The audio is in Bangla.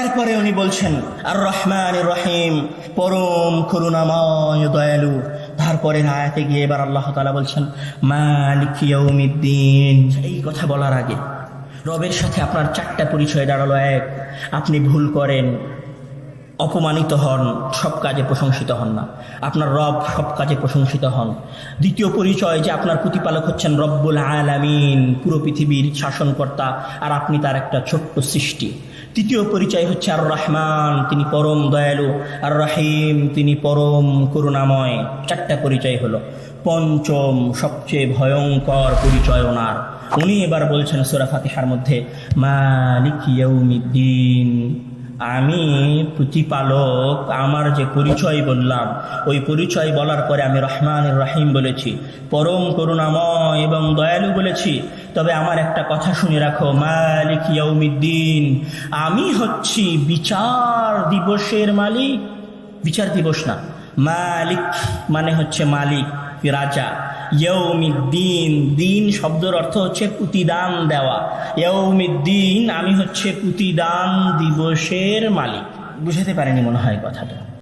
এরপরে উনি বলছেন আর রহমান রহিম, পরম করুণাময় দয়ালু। তারপরে আয়াতে গিয়ে এবার আল্লাহ তালা বলছেন, মালিক ইয়াউমিদ্দিন। এই কথা বলার আগে রবের সাথে আপনার চারটা পরিচয় দাঁড়াল, এক, আপনি ভুল করেন। অপমানিত হন, সব কাজে প্রশংসিত হন না। আপনার রব সব কাজে প্রশংসিত হন। দ্বিতীয় পরিচয় যে আপনার প্রতিপালক হচ্ছেন রব্বুল আলামিন, পুরো পৃথিবীর শাসনকর্তা, আর আপনি তার একটা ছোট্ট সৃষ্টি। তৃতীয় পরিচয় হচ্ছে আর রহমান তিনি পরম দয়ালু। আর রাহিম তিনি পরম করুণাময়। চারটা পরিচয় হলো। পঞ্চম, সবচেয়ে ভয়ঙ্কর পরিচয় ওনার। উনি এবার বলছেন সুরা ফাতিহার মধ্যে, মালিক ইয়াউমিদ্দিন। আমি প্রতিপালক, আমার যে পরিচয় বললাম, ওই পরিচয় বলার পরে আমি রহমান রাহিম বলেছি, পরম করুণাময় এবং দয়ালু বলেছি। তবে আমার একটা কথা শুনে রাখো, মালিক ইয়াউমিদ্দিন, আমি হচ্ছি বিচার দিবসের মালিক। বিচার দিবস না, মালিক মানে হচ্ছে মালিক, রাজা। ইয়ৌমিদ্দিন দিন শব্দের অর্থ হচ্ছে প্রতিদান দেওয়া। ইয়ৌমিদ্দিন আমি হচ্ছে প্রতিদান দিবসের মালিক। বুঝাতে পারেনি মনে হয় কথাটা।